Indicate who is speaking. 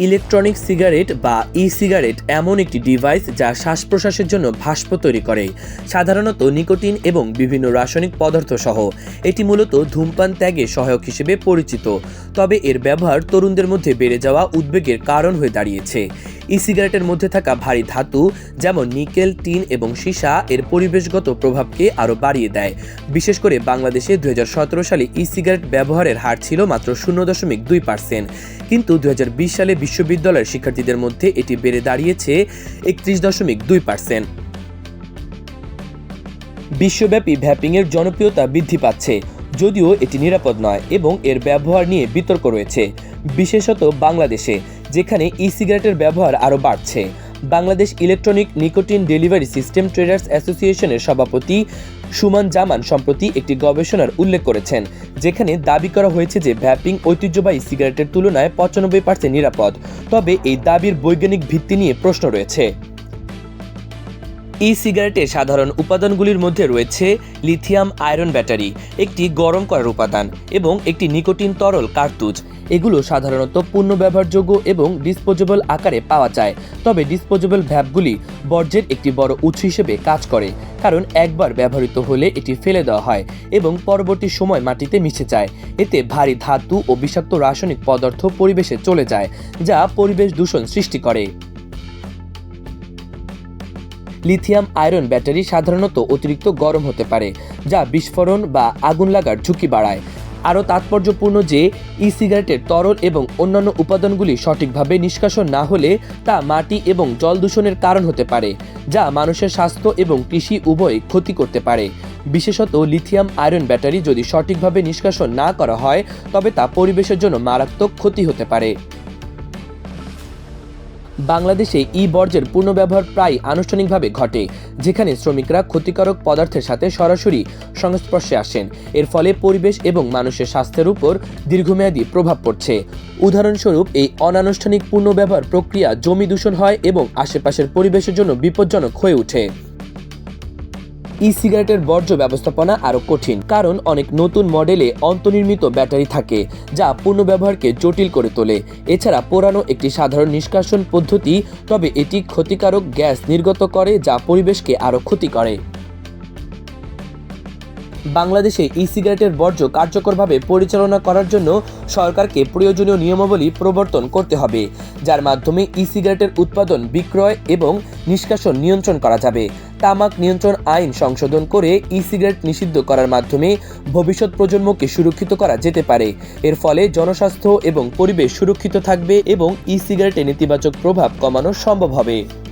Speaker 1: Electronic cigarette বা e cigarette এমন একটি ডিভাইস যা শ্বাস প্রশ্বাসের জন্য ভাস্প তৈরি করে। সাধারণত নিকোটিন এবং বিভিন্ন রাসায়নিক পদার্থ সহ এটি মূলত ধূমপান ত্যাগে সহায়ক হিসেবে পরিচিত। তবে এর ব্যবহার তরুণদের মধ্যে বেড়ে যাওয়া উদ্বেগের কারণ হয়ে দাঁড়িয়েছে। ই সিগারেটের মধ্যে থাকা ভারী ধাতু, যেমন নিকেল, টিন এবং সীসা, এর পরিবেশগত প্রভাবকে আরও বাড়িয়ে দেয়। বিশেষ করে বাংলাদেশে দু সালে ই সিগারেট ব্যবহারের হার ছিল মাত্র শূন্য দশমিক দুই পার্সেন্ট। কিন্তু দুই হাজার বিশ সালে বিশ্ববিদ্যালয়ের শিক্ষার্থীদের মধ্যে এটি বেড়ে দাঁড়িয়েছে একত্রিশ দশমিক দুই পার্সেন্ট। বিশ্বব্যাপী ভ্যাপিংয়ের জনপ্রিয়তা বৃদ্ধি পাচ্ছে। যদিও এটি নিরাপদ নয় এবং এর ব্যবহার নিয়ে বিতর্ক রয়েছে, বিশেষত বাংলাদেশে, যেখানে ই সিগারেটের ব্যবহার আরও বাড়ছে। Bangladesh electronic nicotine delivery system traders অ্যাসোসিয়েশনের সভাপতি সুমান জামান সম্প্রতি একটি গবেষণার উল্লেখ করেছেন, যেখানে দাবি করা হয়েছে যে ভ্যাপিং ঐতিহ্যবাহী সিগারেটের তুলনায় পঁচানব্বই পার্সেন্ট নিরাপদ। তবে এই দাবির বৈজ্ঞানিক ভিত্তি নিয়ে প্রশ্ন রয়েছে। ই সিগারেটের সাধারণ উপাদানগুলির মধ্যে রয়েছে লিথিয়াম আয়রন ব্যাটারি, একটি গরম করার উপাদান এবং একটি নিকোটিন তরল কার্তুজ। এগুলো সাধারণত পূর্ণ ব্যবহারযোগ্য এবং ডিসপোজেবল আকারে পাওয়া যায়। তবে ডিসপোজেবল ভ্যাপগুলি বর্জ্যের একটি বড় উৎস হিসেবে কাজ করে, কারণ একবার ব্যবহৃত হলে এটি ফেলে দেওয়া হয় এবং পরবর্তী সময় মাটিতে মিশে যায়। এতে ভারী ধাতু ও বিষাক্ত রাসায়নিক পদার্থ পরিবেশে চলে যায়, যা পরিবেশ দূষণ সৃষ্টি করে। লিথিয়াম আয়রন ব্যাটারি সাধারণত অতিরিক্ত গরম হতে পারে, যা বিস্ফোরণ বা আগুন লাগার ঝুঁকি বাড়ায়। আরও তাৎপর্যপূর্ণ যে ই সিগারেটের তরল এবং অন্যান্য উপাদানগুলি সঠিকভাবে নিষ্কাশন না হলে তা মাটি এবং জল দূষণের কারণ হতে পারে, যা মানুষের স্বাস্থ্য এবং কৃষি উভয় ক্ষতি করতে পারে। বিশেষত লিথিয়াম আয়রন ব্যাটারি যদি সঠিকভাবে নিষ্কাশন না করা হয়, তবে তা পরিবেশের জন্য মারাত্মক ক্ষতি হতে পারে। বাংলাদেশে ই বর্জ্যের পুনর্ব্যবহার প্রায় আনুষ্ঠানিকভাবে ঘটে, যেখানে শ্রমিকরা ক্ষতিকারক পদার্থের সাথে সরাসরি সংস্পর্শে আসেন। এর ফলে পরিবেশ এবং মানুষের স্বাস্থ্যের উপর দীর্ঘমেয়াদী প্রভাব পড়ছে। উদাহরণস্বরূপ, এই অনানুষ্ঠানিক পুনর্ব্যবহার প্রক্রিয়া জমি দূষণ হয় এবং আশেপাশের পরিবেশের জন্য বিপজ্জনক হয়ে ওঠে। ই সিগারেটের বর্জ্য ব্যবস্থাপনা আরও কঠিন, কারণ অনেক নতুন মডেলে অন্তনির্মিত ব্যাটারি থাকে, যা পুনর্ব্যবহারকে জটিল করে তোলে। এছাড়া পোড়ানো একটি সাধারণ নিষ্কাশন পদ্ধতি, তবে এটি ক্ষতিকারক গ্যাস নির্গত করে, যা পরিবেশকে আরও ক্ষতি করে। বাংলাদেশে ই সিগারেটের বর্জ্য কার্যকরভাবে পরিচালনা করার জন্য সরকারকে প্রয়োজনীয় নিয়মাবলী প্রবর্তন করতে হবে, যার মাধ্যমে ই সিগারেটের উৎপাদন, বিক্রয় এবং নিষ্কাশন নিয়ন্ত্রণ করা যাবে। তামাক নিয়ন্ত্রণ আইন সংশোধন করে ই সিগারেট নিষিদ্ধ করার মাধ্যমে ভবিষ্যৎ প্রজন্মকে সুরক্ষিত করা যেতে পারে। এর ফলে জনস্বাস্থ্য এবং পরিবেশ সুরক্ষিত থাকবে এবং ই সিগারেটের নেতিবাচক প্রভাব কমানো সম্ভব হবে।